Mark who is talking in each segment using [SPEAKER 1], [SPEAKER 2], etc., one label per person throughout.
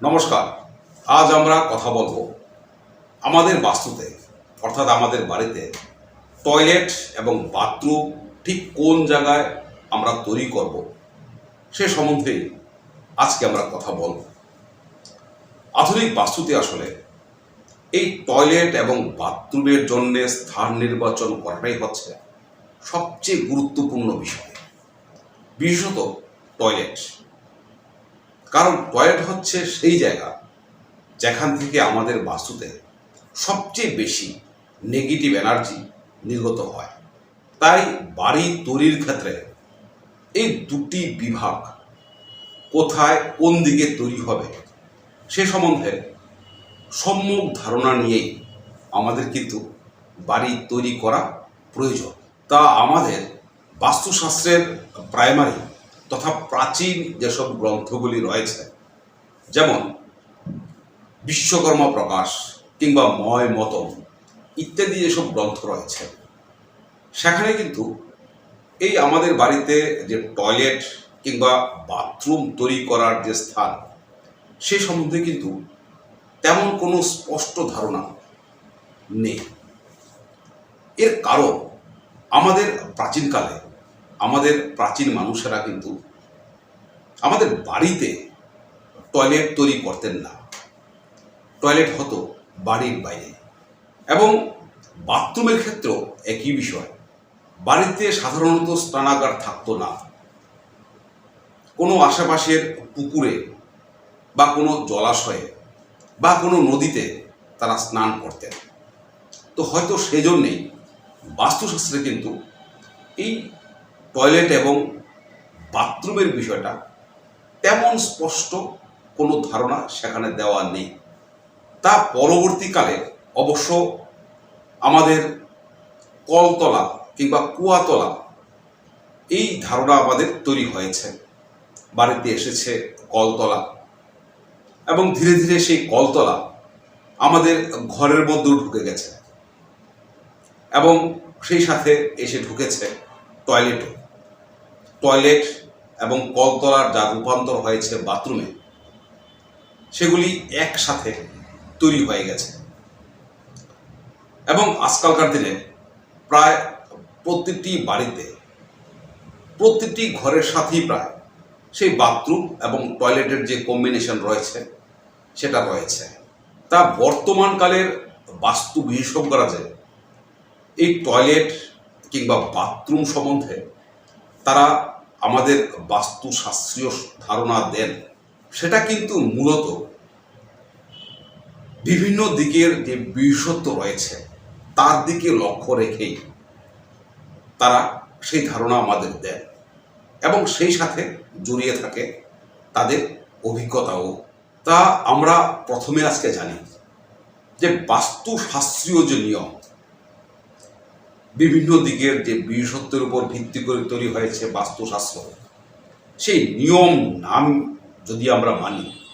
[SPEAKER 1] নমস্কার। আজ আমরা কথা বলব আমাদের বাস্তুতে, অর্থাৎ আমাদের বাড়িতে টয়লেট এবং বাথরুম ঠিক কোন জায়গায় আমরা তৈরি করব, সে সম্বন্ধে আজকে আমরা কথা বলব। আধুনিক বাস্তুতে আসলে এই টয়লেট এবং বাথরুমের জন্য স্থান নির্বাচন করাটাই হচ্ছে সবচেয়ে গুরুত্বপূর্ণ বিষয়, বিশেষত টয়লেট। কারণ টয়লেট হচ্ছে সেই জায়গা যেখান থেকে আমাদের বাস্তুতে সবচেয়ে বেশি নেগেটিভ এনার্জি নির্গত হয়। তাই বাড়ি তৈরির ক্ষেত্রে এই দুটি বিভাগ কোথায় কোন দিকে তৈরি হবে সে সম্বন্ধে সম্যক ধারণা নিয়েই আমাদের কিন্তু বাড়ি তৈরি করা প্রয়োজন। তা আমাদের বাস্তুশাস্ত্রের প্রাইমারি তথা প্রাচীন যেসব গ্রন্থগুলি রয়েছে, যেমন বিশ্বকর্মা প্রকাশ কিংবা ময় মতম ইত্যাদি যেসব গ্রন্থ রয়েছে, সেখানে কিন্তু এই আমাদের বাড়িতে যে টয়লেট কিংবা বাথরুম তৈরি করার যে স্থান, সে সম্বন্ধে কিন্তু তেমন কোনো স্পষ্ট ধারণা নেই। এর কারণ আমাদের প্রাচীনকালে আমাদের প্রাচীন মানুষেরা কিন্তু আমাদের বাড়িতে টয়লেট তৈরি করতেন না। টয়লেট হতো বাড়ির বাইরে। এবং বাথরুমের ক্ষেত্রেও একই বিষয়। বাড়িতে সাধারণত স্নানাগার থাকতো না। কোনো আশেপাশের পুকুরে বা কোনো জলাশয়ে বা কোনো নদীতে তারা স্নান করতেন। তো হয়তো সেজন্যেই বাস্তুশাস্ত্রে কিন্তু এই টয়লেট এবং বাথরুমের বিষয়টা তেমন স্পষ্ট কোনো ধারণা সেখানে দেওয়া নেই। তা পরবর্তীকালে অবশ্য আমাদের কলতলা কিংবা কুয়াতলা এই ধারণা আমাদের তৈরি হয়েছে। বাড়িতে এসেছে কলতলা এবং ধীরে ধীরে সেই কলতলা আমাদের ঘরের মধ্যেও ঢুকে গেছে এবং সেই সাথে এসে ঢুকেছে টয়লেটও। টয়লেট এবং কলতলার যা রূপান্তর হয়েছে বাথরুমে সেগুলি একসাথে তৈরি হয়ে গেছে। এবং আজকালকার দিনে প্রায় প্রতিটি বাড়িতে, প্রতিটি ঘরের সাথেই প্রায় সেই বাথরুম এবং টয়লেটের যে কম্বিনেশন রয়েছে, সেটা রয়েছে। তা বর্তমানকালের বাস্তু বিশেষজ্ঞরা যে এই টয়লেট কিংবা বাথরুম সম্বন্ধে তারা আমাদের বাস্তুশাস্ত্রীয় ধারণা দেন, সেটা কিন্তু মূলত বিভিন্ন দিকের যে বিশেষত্ব রয়েছে, তার দিকে লক্ষ্য রেখেই তারা সেই ধারণা আমাদের দেন এবং সেই সাথে জড়িয়ে থাকে তাদের অভিজ্ঞতাও। তা আমরা প্রথমে আজকে জানি যে বাস্তুশাস্ত্রীয় যে নিয়ম বিভিন্ন দিকের যে বিশেষত্বের উপর ভিত্তি করে তৈরি হয়েছে বাস্তুশাস্ত্র, সেই নিয়ম, নাম যদি আমরা মানি,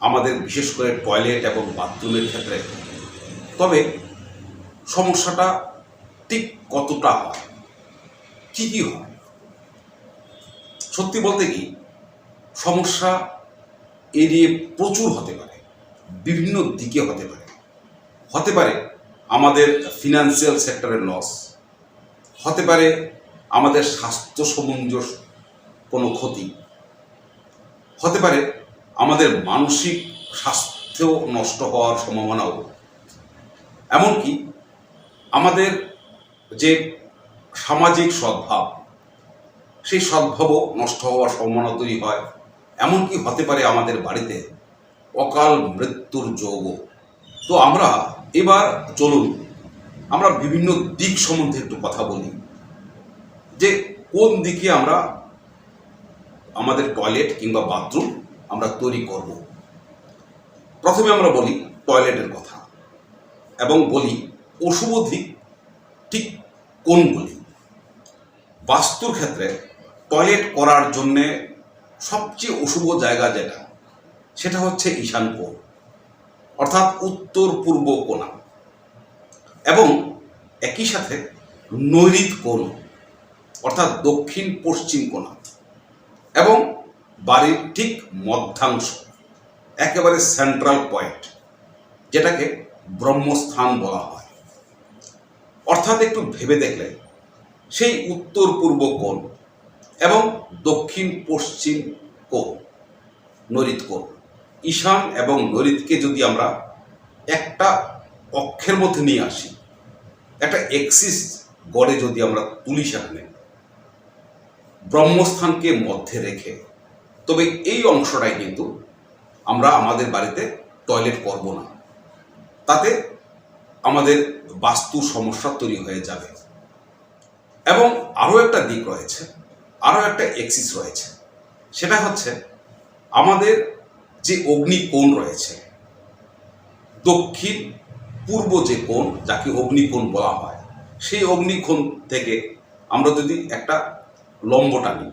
[SPEAKER 1] আমাদের বিশেষ করে টয়লেট এবং বাথরুমের ক্ষেত্রে, তবে সমস্যাটা ঠিক কতটা হয়? কী কী হয়? সত্যি বলতে কি, সমস্যা এড়িয়ে প্রচুর হতে পারে, বিভিন্ন দিকে হতে পারে। হতে পারে আমাদের ফিনান্সিয়াল সেক্টরের লস হতে পারে আমাদের স্বাস্থ্য সমঞ্জস কোনো ক্ষতি। হতে পারে আমাদের মানসিক স্বাস্থ্য নষ্ট হওয়ার সম্ভাবনাও। এমনকি আমাদের যে সামাজিক সদ্ভাব, সেই সদ্ভাবও নষ্ট হওয়ার সম্ভাবনা তৈরি হয়। এমনকি হতে পারে আমাদের বাড়িতে অকাল মৃত্যুর যোগ তো আমরা এবার চলুন আমরা বিভিন্ন দিক সম্বন্ধে একটু কথা বলি। যে কোন দিকে আমরা আমাদের টয়লেট কিংবা বাথরুম আমরা তৈরি করব। প্রথমে আমরা বলি টয়লেটের কথা এবং বলি অশুভ দিক ঠিক কোনগুলি? বাস্তুর ক্ষেত্রে টয়লেট করার জন্যে সবচেয়ে অশুভ জায়গা যেটা, সেটা হচ্ছে ঈশান কোণ। অর্থাৎ উত্তর পূর্ব কোণা এবং একই সাথে নৈরিত কোণ, অর্থাৎ দক্ষিণ পশ্চিম কোণা এবং বাড়ির ঠিক মধ্যাংশ, একেবারে সেন্ট্রাল পয়েন্ট যেটাকে ব্রহ্মস্থান বলা হয়। অর্থাৎ একটু ভেবে দেখলে, সেই উত্তর পূর্ব কোণ এবং দক্ষিণ পশ্চিম কোণ, নরিত কোণ। ঈশান এবং নরিতকে যদি আমরা একটা অক্ষের মধ্যে নিয়ে আসি, একটা এক্সিস গড়ে যদি আমরা তুলি সেখানে, ব্রহ্মস্থানকে মধ্যে রেখে, তবে এই অংশটাই কিন্তু আমরা আমাদের বাড়িতে টয়লেট করব না। তাতে আমাদের বাস্তু সমস্যা তৈরি হয়ে যাবে। এবং আরও একটা দিক রয়েছে, আরও একটা এক্সিস রয়েছে। সেটা হচ্ছে আমাদের যে অগ্নিকোণ রয়েছে। দক্ষিণ, পূর্ব যে কোণ, যাকে অগ্নিকোণ বলা হয়, সেই অগ্নিকোণ থেকে আমরা যদি একটা লম্ব টানি,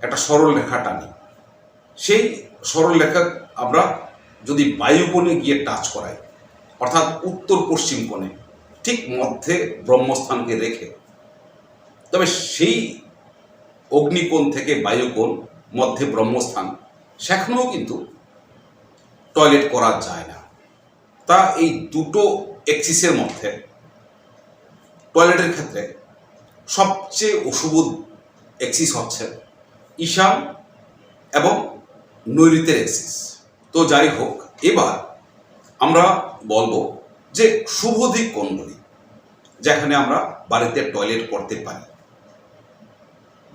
[SPEAKER 1] একটা সরল রেখা টানি, সেই সরল রেখা আমরা যদি বায়ুকোণে গিয়ে টাচ করাই, অর্থাৎ উত্তর পশ্চিম কোণে, ঠিক মধ্যে ব্রহ্মস্থানকে রেখে, তবে সেই অগ্নিকোণ থেকে বায়ুকোণ, মধ্যে ব্রহ্মস্থান সেখানেও কিন্তু টয়লেট করা যায় না। তা এই দুটো এক্সিসের মধ্যে টয়লেটের ক্ষেত্রে সবচেয়ে অশুভ এক্সিস হচ্ছে ঈশান এবং নৈরিতের এক্সিস তো যাই হোক, এবার আমরা বলব যে শুভ দিক কোনগুলি, যেখানে আমরা বাড়িতে টয়লেট করতে পারি।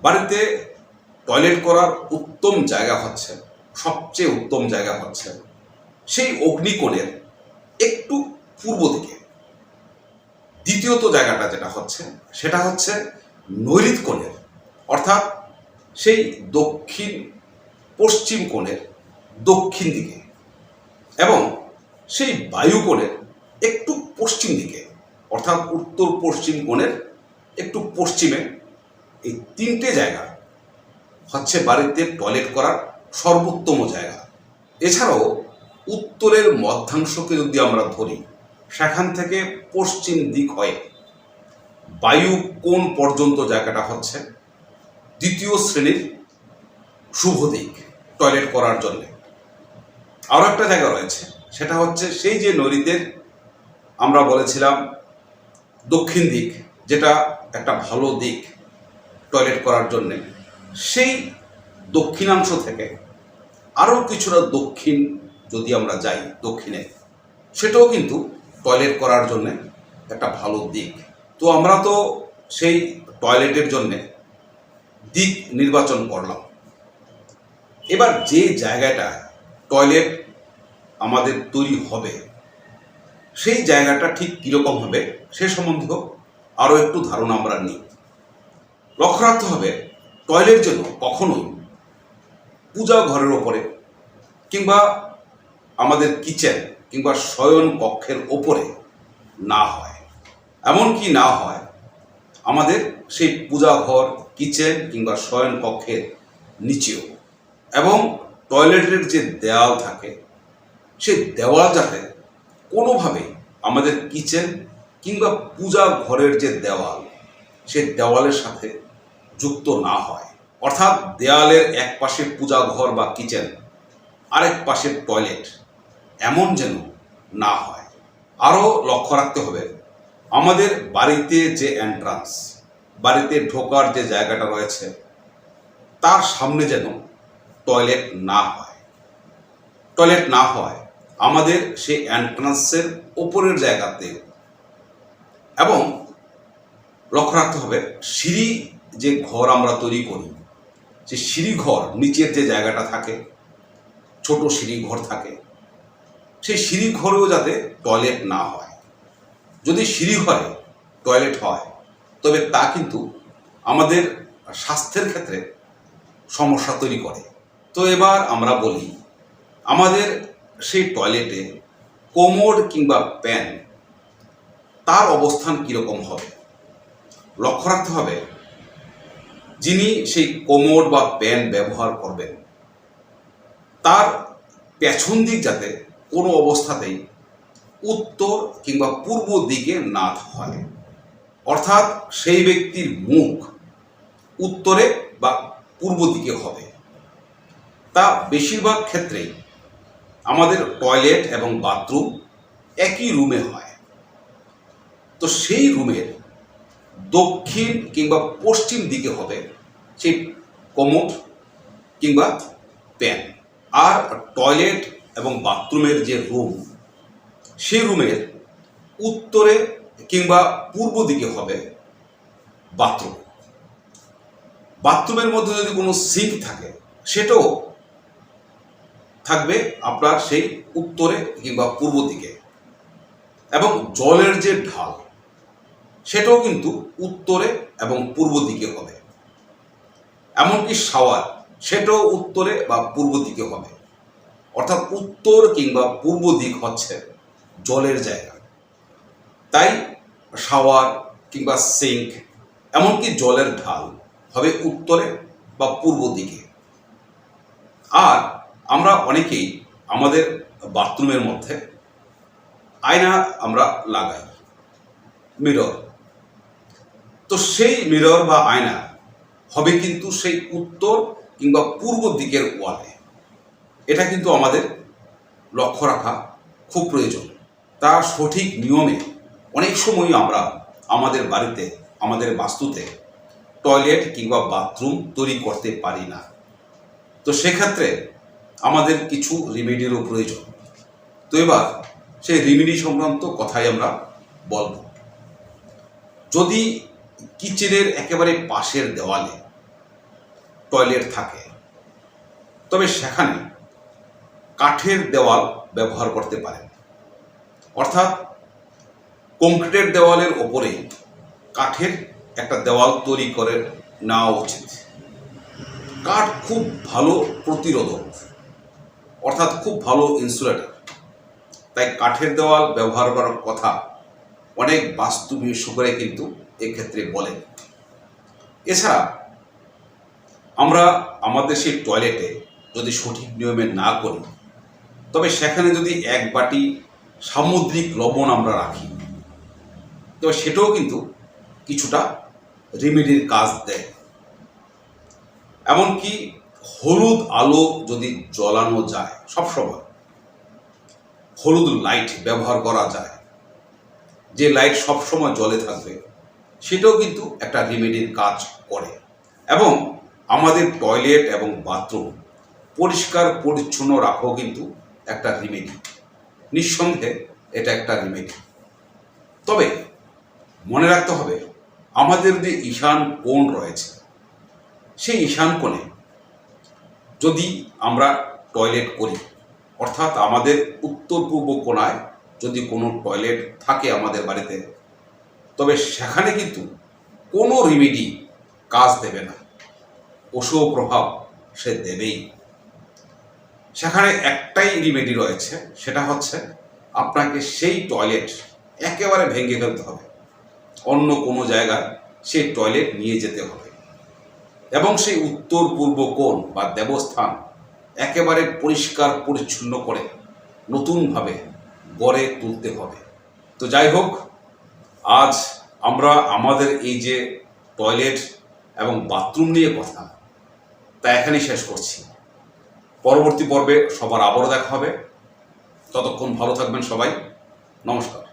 [SPEAKER 1] বাড়িতে টয়লেট করার উত্তম জায়গা হচ্ছে সবচেয়ে উত্তম জায়গা হচ্ছে সেই অগ্নিকোণের একটু পূর্ব দিকে। দ্বিতীয়ত জায়গাটা যেটা হচ্ছে, সেটা হচ্ছে নৈরিত কোণের, অর্থাৎ সেই দক্ষিণ, পশ্চিম কোণের দক্ষিণ দিকে এবং সেই বায়ু কোণের একটু পশ্চিম দিকে, অর্থাৎ উত্তর পশ্চিম কোণের একটু পশ্চিমে। এই তিনটে জায়গা হচ্ছে বাড়িতে টয়লেট করার সর্বোত্তম জায়গা। এছাড়াও উত্তরের মধ্যাংশকে যদি আমরা ধরি, সেখান থেকে পশ্চিম দিক হয়ে বায়ু কোন পর্যন্ত জায়গাটা হচ্ছে দ্বিতীয় শ্রেণির শুভ দিক, টয়লেট করার জন্য। আরও একটা জায়গা রয়েছে, সেটা হচ্ছে সেই যে নদীদের আমরা বলেছিলাম দক্ষিণ দিক, যেটা একটা ভালো দিক টয়লেট করার জন্যে। সেই দক্ষিণাংশ থেকে আরও কিছুটা দক্ষিণ যদি আমরা যাই দক্ষিণে, সেটাও কিন্তু টয়লেট করার জন্যে একটা ভালো দিক। তো আমরা তো সেই টয়লেটের জন্যে দিক নির্বাচন করলাম। এবার যে জায়গাটা টয়লেট আমাদের তৈরি হবে, সেই জায়গাটা ঠিক কীরকম হবে সে সম্বন্ধেও আরও একটু ধারণা আমরা নিই। লক্ষ্য রাখতে হবে টয়লেট যেন কখনোই পূজা ঘরের ওপরে, কিংবা আমাদের কিচেন, কিংবা শয়ন কক্ষের ওপরে না হয়। এমনকি না হয়, আমাদের সেই পূজা ঘর, কিচেন, কিংবা শয়ন কক্ষের নিচেও। এবং টয়লেটের যে দেওয়াল থাকে, সে দেওয়াল যাতে কোনোভাবেই আমাদের কিচেন কিংবা পূজা ঘরের যে দেওয়াল, সে দেওয়ালের সাথে যুক্ত না হয়। অর্থাৎ দেয়ালের এক পাশে পূজা ঘর বা কিচেন, আরেক পাশে টয়লেট। এমন যেন না হয়। আরও লক্ষ্য রাখতে হবে, আমাদের বাড়িতে যে এন্ট্রান্স বাড়িতে ঢোকার যে জায়গাটা রয়েছে, তার সামনে যেন টয়লেট না হয়। টয়লেট না হয়, আমাদের সেই এন্ট্রান্সের ওপরের জায়গাতে। এবং লক্ষ্য রাখতে হবে, সিঁড়ি যে ঘর আমরা তৈরি করি যে সিঁড়ি ঘর নিচের যে জায়গাটা থাকে, ছোট সিঁড়ি ঘর থাকে, সেই সিঁড়ি ঘরেও যাতে টয়লেট না হয়। যদি সিঁড়িঘরে টয়লেট হয়, তবে তা কিন্তু আমাদের স্বাস্থ্যের ক্ষেত্রে সমস্যা তৈরি করে। তো এবার আমরা বলি, আমাদের সেই টয়লেটে কোমর কিংবা প্যান তার অবস্থান কীরকম হবে? লক্ষ্য রাখতে হবে যিনি সেই কোমর বা প্যান ব্যবহার করবেন, তার পেছন দিক যাতে কোনো অবস্থাতেই উত্তর কিংবা পূর্ব দিকে না হয়। অর্থাৎ সেই ব্যক্তির মুখ উত্তরে বা পূর্ব দিকে হবে। তা বেশিরভাগ ক্ষেত্রেই আমাদের টয়লেট এবং বাথরুম একই রুমে হয়। তো সেই রুমের দক্ষিণ কিংবা পশ্চিম দিকে হবে, সেই কমোড কিংবা প্যান। আর টয়লেট এবং বাথরুমের যে রুম, সেই রুমের উত্তরে কিংবা পূর্ব দিকে হবে বাথরুম। বাথরুমের মধ্যে যদি কোনো সিঙ্ক থাকে, সেটাও থাকবে আপনার সেই উত্তরে কিংবা পূর্ব দিকে। এবং জলের যে ঢাল সেটাও কিন্তু উত্তরে এবং পূর্ব দিকে হবে। এমনকি শাওয়ার সেটাও উত্তরে বা পূর্ব দিকে হবে। অর্থাৎ উত্তর কিংবা পূর্ব দিক হচ্ছে জলের জায়গা। তাই শাওয়ার কিংবা সিঙ্ক, এমনকি জলের ঢাল হবে উত্তরে বা পূর্ব দিকে। আর আমরা অনেকেই আমাদের বাথরুমের মধ্যে আয়না আমরা লাগাই, মিরর। তো সেই মিরর বা আয়না হবে কিন্তু সেই উত্তর কিংবা পূর্ব দিকের ওয়ালে এটা কিন্তু আমাদের লক্ষ্য রাখা খুব প্রয়োজন। তার সঠিক নিয়মে অনেক সময় আমরা আমাদের বাড়িতে, আমাদের বাস্তুতে টয়লেট কিংবা বাথরুম তৈরি করতে পারি না। তো সেক্ষেত্রে আমাদের কিছু রিমেডিরও প্রয়োজন। তো এবার সেই রিমেডি সংক্রান্ত কথাই আমরা বলব। যদি কিচেনের একেবারে পাশের দেওয়ালে টয়লেট থাকে। তবে সেখানে কাঠের দেওয়াল ব্যবহার করতে পারেন। অর্থাৎ কংক্রিটের দেওয়ালের ওপরে কাঠের একটা দেওয়াল তৈরি করে নেওয়া উচিত। কাঠ খুব ভালো প্রতিরোধক, অর্থাৎ খুব ভালো ইনসুলেটর। তাই কাঠের দেওয়াল ব্যবহার করার কথা অনেক বাস্তু বিশেষজ্ঞরা কিন্তু এক্ষেত্রে বলেন এছাড়া আমরা আমাদের সেই টয়লেটে যদি সঠিক নিয়মে না করি, তবে সেখানে যদি এক বাটি সামুদ্রিক লবণ আমরা রাখি, তবে সেটাও কিন্তু কিছুটা রেমেডির কাজ দেয়। এমনকি হলুদ আলো যদি জ্বলানো যায় সবসময়, হলুদ লাইট ব্যবহার করা যায়, যে লাইট সবসময় জ্বলে থাকবে সেটাও কিন্তু একটা রেমেডির কাজ করে। এবং আমাদের টয়লেট এবং বাথরুম পরিষ্কার, পরিচ্ছন্ন রাখাও কিন্তু একটা রিমেডি নিঃসন্দেহে এটা একটা রিমেডি তবে মনে রাখতে হবে, আমাদের যে ঈশান কোণ রয়েছে, সেই ঈশান কোণে যদি আমরা টয়লেট করি, অর্থাৎ আমাদের উত্তর পূর্ব কোণায় যদি কোনো টয়লেট থাকে আমাদের বাড়িতে সেখানে কিন্তু কোনো রিমেডি কাজ দেবে না। অশুভ প্রভাব সে দেবেই। সেখানে একটাই রিমেডি রয়েছে, সেটা হচ্ছে আপনাকে সেই টয়লেট একেবারে ভেঙে ফেলতে হবে। অন্য কোনো জায়গায় সেই টয়লেট নিয়ে যেতে হবে। এবং সেই উত্তর পূর্ব কোণ বা দেবস্থান একেবারে পরিষ্কার পরিচ্ছন্ন করে নতুনভাবে গড়ে তুলতে হবে। তো যাই হোক আজ আমরা আমাদের এই যে টয়লেট এবং বাথরুম নিয়ে কথা, তা এখানেই শেষ করছি। পরবর্তী পর্বে সবার আবারও দেখা হবে। ততক্ষণ ভালো থাকবেন সবাই। নমস্কার।